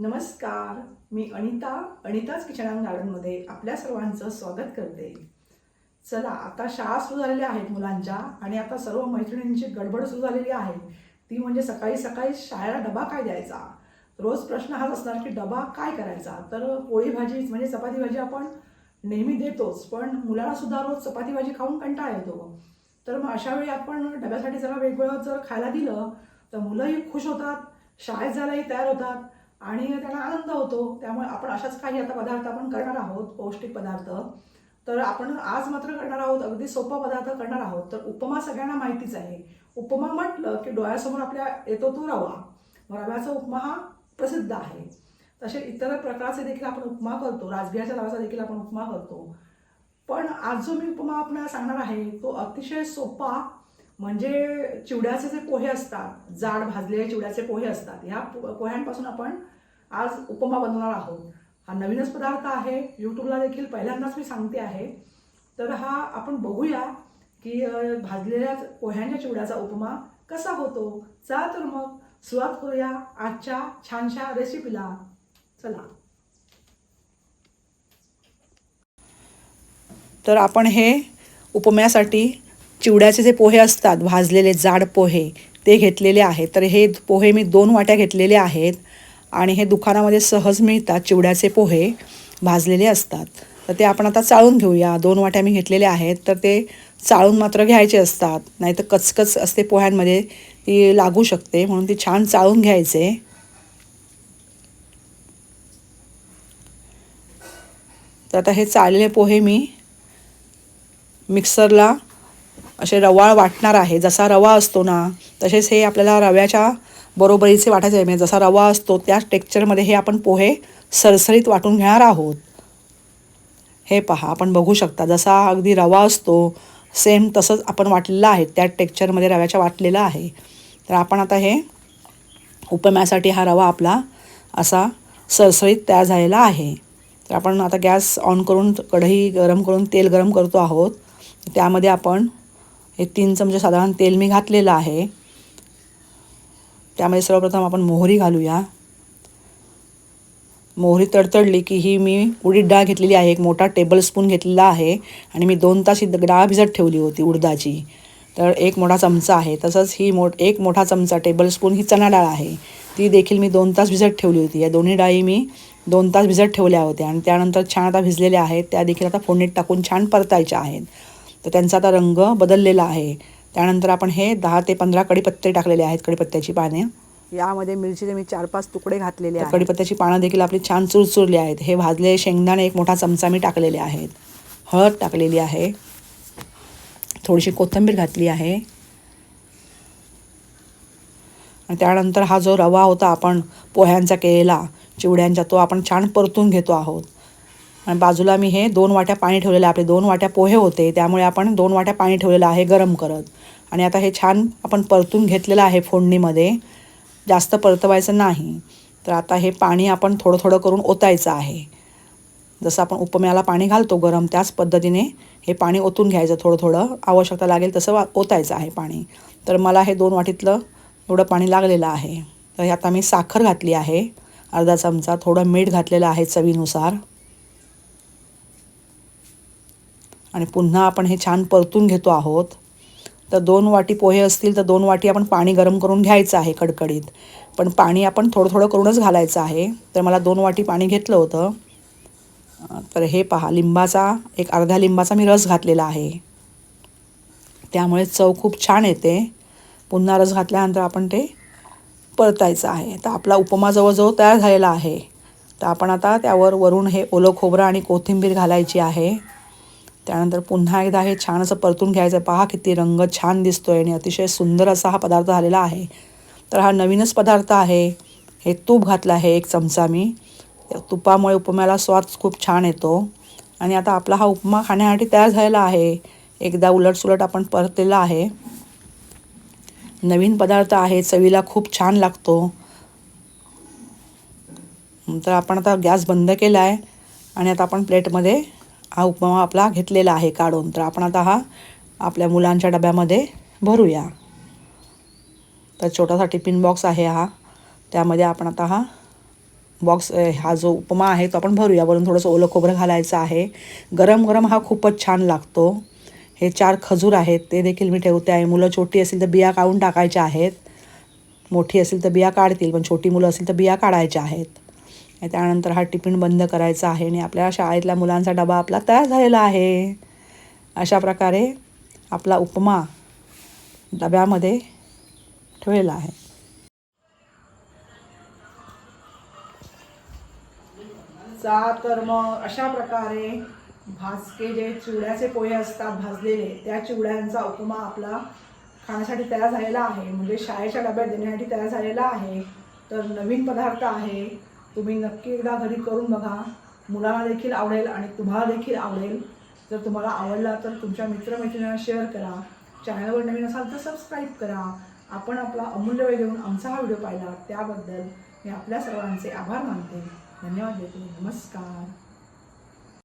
नमस्कार मी अनिता अनिताच किचन अँड गार्डनमध्ये आपल्या सर्वांचं स्वागत करते. चला आता शाळा सुरू झालेल्या आहेत मुलांच्या आणि आता सर्व मैत्रिणींची गडबड सुरू झालेली आहे. ती म्हणजे सकाळी सकाळी शाळेला डबा काय द्यायचा? रोज प्रश्न हाच असणार की डबा काय करायचा? तर पोळी भाजी म्हणजे चपाती भाजी आपण नेहमी देतोच पण मुलाला सुद्धा रोज चपाती भाजी खाऊन कंटाळा येतो. तर मग अशा वेळी आपण डब्यासाठी जरा वेगवेगळं जर खायला दिलं तर मुलंही खुश होतात शाळेत जायलाही तयार होतात. आणि त्यांना आनंद होतो. त्यामुळे आपण अशाच काही आता पदार्थ आपण करणार आहोत पौष्टिक पदार्थ. तर आपण आज मात्र करणार आहोत अगदी सोपा पदार्थ करणार आहोत. तर उपमा सगळ्यांना माहितीच आहे. उपमा म्हटलं की डोळ्यासमोर आपल्या येतो तो रवा. रव्याचा उपमा हा प्रसिद्ध आहे. तसे इतर प्रकारचे देखील आपण उपमा करतो. राजगिराच्या रव्याचा देखील आपण उपमा करतो. पण आज जो मी उपमा आपल्याला सांगणार आहे तो अतिशय सोपा म्हणजे चिवड्याचे जे पोहे असतात जाड भाजलेले चिवड्याचे पोहे असतात ह्या पो- पोह्यांपासून आपण आज उपमा बनवणार आहोत. हा नवीनच पदार्थ आहे. यूट्यूबला देखील पहिल्यांदाच मी सांगते आहे. तर हा आपण बघूया की भाजलेल्या पोह्यांच्या चिवड्याचा उपमा कसा होतो. चला तर मग सुरुवात करूया आजच्या छानशा रेसिपीला. चला. तर आपण हे उपम्यासाठी चिवड्याचे जे पोहे असतात भाजलेले जाड पोहे ते घेतलेले आहेत. तर हे पोहे मी दोन वाट्या घेतलेले आहेत आणि हे दुकानामध्ये सहज मिळतात चिवड्याचे पोहे भाजलेले असतात. तर ते आपण आता चाळून घेऊया. दोन वाट्या मी घेतलेले आहेत तर ते चाळून मात्र घ्यायचे असतात. नाही तर कचकच असते पोह्यांमध्ये ती लागू शकते. म्हणून ती छान चाळून घ्यायचे. तर आता हे चाळलेले पोहे मी मिक्सरला असे रवाळ वाटणार आहे. जसा रवा असतो ना तसेच हे आपल्याला रव्याच्या बरोबरीचे वाटायचे. आहे म्हणजे जसा रवा असतो त्याच टेक्स्चरमध्ये हे आपण पोहे सरसरीत वाटून घेणार आहोत. हे पहा आपण बघू शकता जसा अगदी रवा असतो सेम तसंच आपण वाटलेलं आहे. त्या टेक्स्चरमध्ये रव्याच्या वाटलेलं आहे. तर आपण आता हे उपम्यासाठी हा रवा आपला असा सरसरीत तयार झालेला आहे. तर आपण आता गॅस ऑन करून कढई गरम करून तेल गरम करतो आहोत. त्यामध्ये आपण हे तीन चमचे म्हणजे साधारण तेल मी घातलेलं आहे. त्यामध्ये सर्वप्रथम आपण मोहरी घालूया. मोहरी तडतडली की ही मी उडीद डाळ घेतलेली आहे एक मोठा टेबलस्पून घेतलेला आहे आणि मी दोन तास ही डाळ भिजत ठेवली होती उडदाची. तर एक मोठा चमचा आहे. तसंच ही मो एक मोठा चमचा टेबलस्पून ही चणा डाळ आहे. ती देखील मी दोन तास भिजत ठेवली होती. या दोन्ही डाळी मी दोन तास भिजत ठेवल्या होत्या आणि त्यानंतर छान आता भिजलेल्या आहेत. त्या देखील आता फोडणीत टाकून छान परतायच्या आहेत. तर त्यांचा आता रंग बदललेला आहे. त्यानंतर आपण हे दहा ते पंधरा कडीपत्ते टाकलेले आहेत कडीपत्त्याची पाने. यामध्ये मिरचीचे मी चार पाच तुकडे घातलेले आहेत. कडीपत्त्याची पानं देखील आपली छान चुरचुरली आहेत. हे भाजलेले शेंगदाणे एक मोठा चमचा मी टाकलेले आहेत. हळद टाकलेली आहे. थोडीशी कोथिंबीर घातली आहे. आणि त्यानंतर हा जो रवा होता आपण पोह्यांचा केलेला चिवड्यांचा तो आपण छान परतून घेतो आहोत. आणि बाजूला मी हे दोन वाट्या पाणी ठेवलेलं आहे. आपले दोन वाट्या पोहे होते त्यामुळे आपण दोन वाट्या पाणी ठेवलेलं आहे गरम करत. आणि आता हे छान आपण परतून घेतलेलं आहे फोडणीमध्ये. जास्त परतवायचं नाही. तर आता हे पाणी आपण थोडं थोडं करून ओतायचं आहे. जसं आपण उपम्याला पाणी घालतो गरम त्याच पद्धतीने हे पाणी ओतून घ्यायचं थोडं थोडं. आवश्यकता लागेल तसं वा ओतायचं आहे पाणी. तर मला हे दोन वाटीतलं एवढं पाणी लागलेलं आहे. तर हे आता मी साखर घातली आहे. अर्धा चमचा थोडं मीठ घातलेलं आहे चवीनुसार. आणि पुन्हा आपण हे छान परतून घेतो आहोत. तर दोन वाटी पोहे असतील तर दोन वाटी आपण पाणी गरम करून घ्यायचं आहे कडकडीत पण पाणी आपण थोडं थोडं करूनच घालायचं आहे. तर मला दोन वाटी पाणी घेतलं होतं. तर हे पहा लिंबाचा एक अर्धा लिंबाचा मी रस घातलेला आहे. त्यामुळे चव खूप छान येते. पुन्हा रस घातल्यानंतर आपण ते परतायचं आहे. तर आपला उपमा जवळजवळ तयार झालेला आहे. तर आपण आता त्यावर वरून हे ओलं खोबरं आणि कोथिंबीर घालायची आहे. त्यानंतर पुन्हा एकदा हे छान असं परतून घ्यायचं पहा किती रंग छान दिसतो आहे आणि अतिशय सुंदर असा हा पदार्थ झालेला आहे. तर हा नवीनच पदार्थ आहे. हे तूप घातलं आहे एक चमचा मी. तुपामुळे उपम्याला स्वाद खूप छान येतो. आणि आता आपला हा उपमा खाण्यासाठी तयार झालेला आहे. एकदा उलटसुलट आपण परतलेला आहे. नवीन पदार्थ आहे. चवीला खूप छान लागतो. तर आपण आता गॅस बंद केला आहे आणि आता आपण प्लेटमध्ये हा उपमा आपला घेतलेला आहे काढून. तर आपण आता हा आपल्या मुलांच्या डब्यामध्ये भरूया. तर छोटासा टिफिन बॉक्स आहे हा. त्यामध्ये आपण आता हा बॉक्स हा जो उपमा आहे तो आपण भरूया. वरून थोडंसं ओलं खोबरं घालायचं आहे. गरम गरम हा खूपच छान लागतो. हे चार खजूर आहेत ते देखील मी ठेवते आहे. मुलं छोटी असतील तर बिया काढून टाकायच्या आहेत. मोठी असेल तर बिया काढतील पण छोटी मुलं असतील तर बिया काढायच्या आहेत. त्यानंतर हा टिफिन बंद करायचा आहे आणि आपल्या शाळेतल्या मुलांचा डबा आपला तयार झालेला आहे. अशा प्रकारे आपला उपमा डब्यामध्ये ठेवलेला आहे. चा तर मग अशा प्रकारे भाजके जे चिवड्याचे पोहे असतात भाजलेले त्या चिवड्यांचा उपमा आपला खाण्यासाठी तयार झालेला आहे. म्हणजे शाळेच्या डब्यात देण्यासाठी तयार झालेला आहे. तर नवीन पदार्थ आहे. तुम्ही नक्की एकदा घरी करून बघा. मुलाला देखील आवडेल आणि तुम्हाला देखील आवडेल. जर तुम्हाला आवडला तर तुमच्या मित्रमैत्रिणींना शेअर करा. चॅनलवर नवीन असाल तर सबस्क्राईब करा. आपण आपला अमूल्य वेळ घेऊन आमचा हा व्हिडिओ पाहिला. त्याबद्दल मी आपल्या सर्वांचे आभार मानते. धन्यवाद देते नमस्कार.